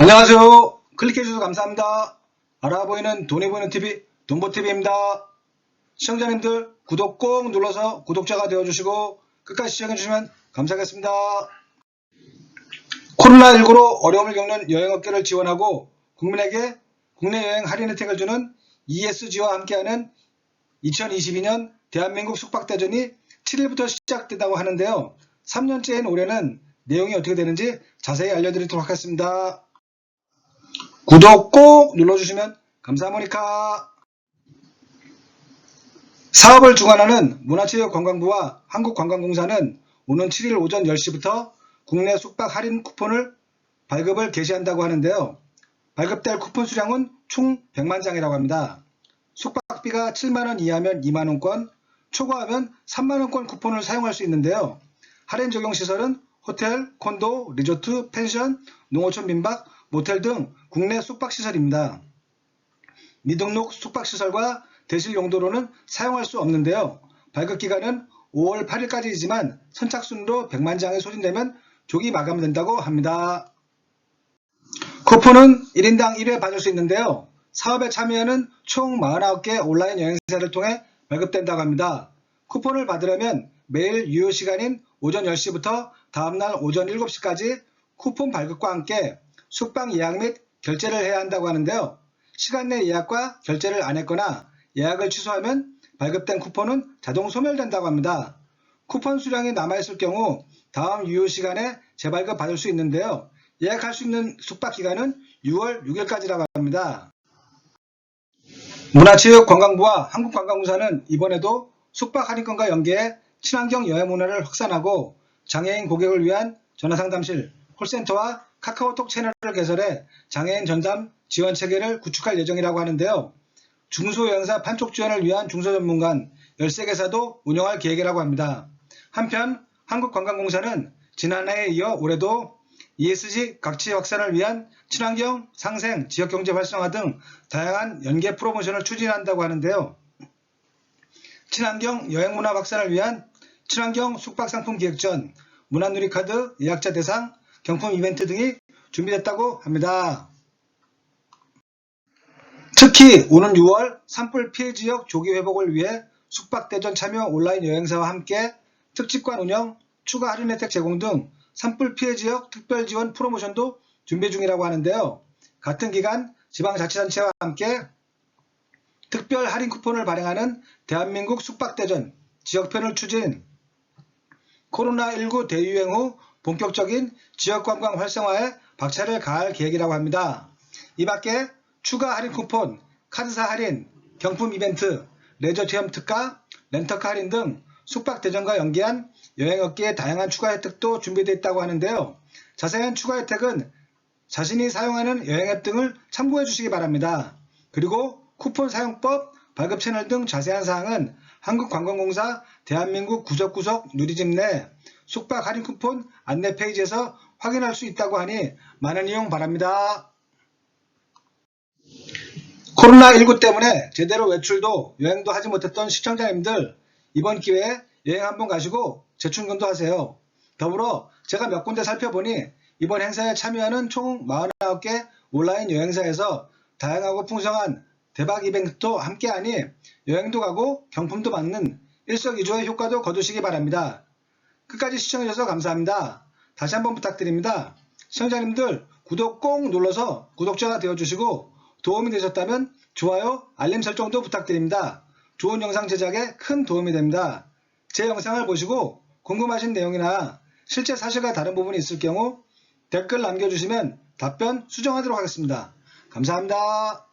안녕하세요. 클릭해주셔서 감사합니다. 알아보이는 돈이 보이는 TV, 돈보TV입니다. 시청자님들 구독 꼭 눌러서 구독자가 되어주시고 끝까지 시청해주시면 감사하겠습니다. 코로나19로 어려움을 겪는 여행업계를 지원하고 국민에게 국내 여행 할인 혜택을 주는 ESG와 함께하는 2022년 대한민국 숙박대전이 7일부터 시작된다고 하는데요. 3년째인 올해는 내용이 어떻게 되는지 자세히 알려드리도록 하겠습니다. 구독 꼭 눌러주시면 감사합니다. 사업을 주관하는 문화체육관광부와 한국관광공사는 오는 7일 오전 10시부터 국내 숙박 할인 쿠폰을 발급을 개시한다고 하는데요. 발급될 쿠폰 수량은 총 100만 장이라고 합니다. 숙박비가 7만원 이하면 2만원권, 초과하면 3만원권 쿠폰을 사용할 수 있는데요. 할인 적용 시설은 호텔, 콘도, 리조트, 펜션, 농어촌 민박, 모텔 등 국내 숙박시설입니다. 미등록 숙박시설과 대실 용도로는 사용할 수 없는데요. 발급기간은 5월 8일까지이지만 선착순으로 100만 장이 소진되면 조기 마감된다고 합니다. 쿠폰은 1인당 1회 받을 수 있는데요. 사업에 참여하는 총 49개 온라인 여행사를 통해 발급된다고 합니다. 쿠폰을 받으려면 매일 유효 시간인 오전 10시부터 다음날 오전 7시까지 쿠폰 발급과 함께 숙박 예약 및 결제를 해야 한다고 하는데요. 시간 내 예약과 결제를 안 했거나 예약을 취소하면 발급된 쿠폰은 자동 소멸된다고 합니다. 쿠폰 수량이 남아있을 경우 다음 유효 시간에 재발급 받을 수 있는데요. 예약할 수 있는 숙박 기간은 6월 6일까지라고 합니다. 문화체육관광부와 한국관광공사는 이번에도 숙박 할인권과 연계해 친환경 여행 문화를 확산하고 장애인 고객을 위한 전화상담실, 콜센터와 카카오톡 채널을 개설해 장애인 전담 지원 체계를 구축할 예정이라고 하는데요. 중소여행사 판촉 지원을 위한 중소 전문관 13개사도 운영할 계획이라고 합니다. 한편 한국관광공사는 지난해에 이어 올해도 ESG 각지 확산을 위한 친환경 상생 지역경제 활성화 등 다양한 연계 프로모션을 추진한다고 하는데요. 친환경 여행문화 확산을 위한 친환경 숙박상품 기획전, 문화누리카드 예약자 대상 경품 이벤트 등이 준비됐다고 합니다. 특히 오는 6월 산불 피해 지역 조기 회복을 위해 숙박대전 참여 온라인 여행사와 함께 특집관 운영, 추가 할인 혜택 제공 등 산불 피해 지역 특별 지원 프로모션도 준비 중이라고 하는데요. 같은 기간 지방자치단체와 함께 특별 할인 쿠폰을 발행하는 대한민국 숙박대전 지역편을 추진 코로나19 대유행 후 본격적인 지역관광 활성화에 박차를 가할 계획이라고 합니다. 이 밖에 추가 할인 쿠폰, 카드사 할인, 경품 이벤트, 레저 체험 특가, 렌터카 할인 등 숙박 대전과 연계한 여행업계의 다양한 추가 혜택도 준비되어 있다고 하는데요. 자세한 추가 혜택은 자신이 사용하는 여행앱 등을 참고해 주시기 바랍니다. 그리고 쿠폰 사용법, 발급 채널 등 자세한 사항은 한국관광공사 대한민국 구석구석 누리집 내 숙박 할인 쿠폰 안내 페이지에서 확인할 수 있다고 하니 많은 이용 바랍니다. 코로나19 때문에 제대로 외출도 여행도 하지 못했던 시청자님들 이번 기회에 여행 한번 가시고 재충전도 하세요. 더불어 제가 몇 군데 살펴보니 이번 행사에 참여하는 총 49개 온라인 여행사에서 다양하고 풍성한 대박 이벤트도 함께 하니 여행도 가고 경품도 받는 일석이조의 효과도 거두시기 바랍니다. 끝까지 시청해주셔서 감사합니다. 다시 한번 부탁드립니다. 시청자님들 구독 꼭 눌러서 구독자가 되어주시고 도움이 되셨다면 좋아요, 알림 설정도 부탁드립니다. 좋은 영상 제작에 큰 도움이 됩니다. 제 영상을 보시고 궁금하신 내용이나 실제 사실과 다른 부분이 있을 경우 댓글 남겨주시면 답변 수정하도록 하겠습니다. 감사합니다.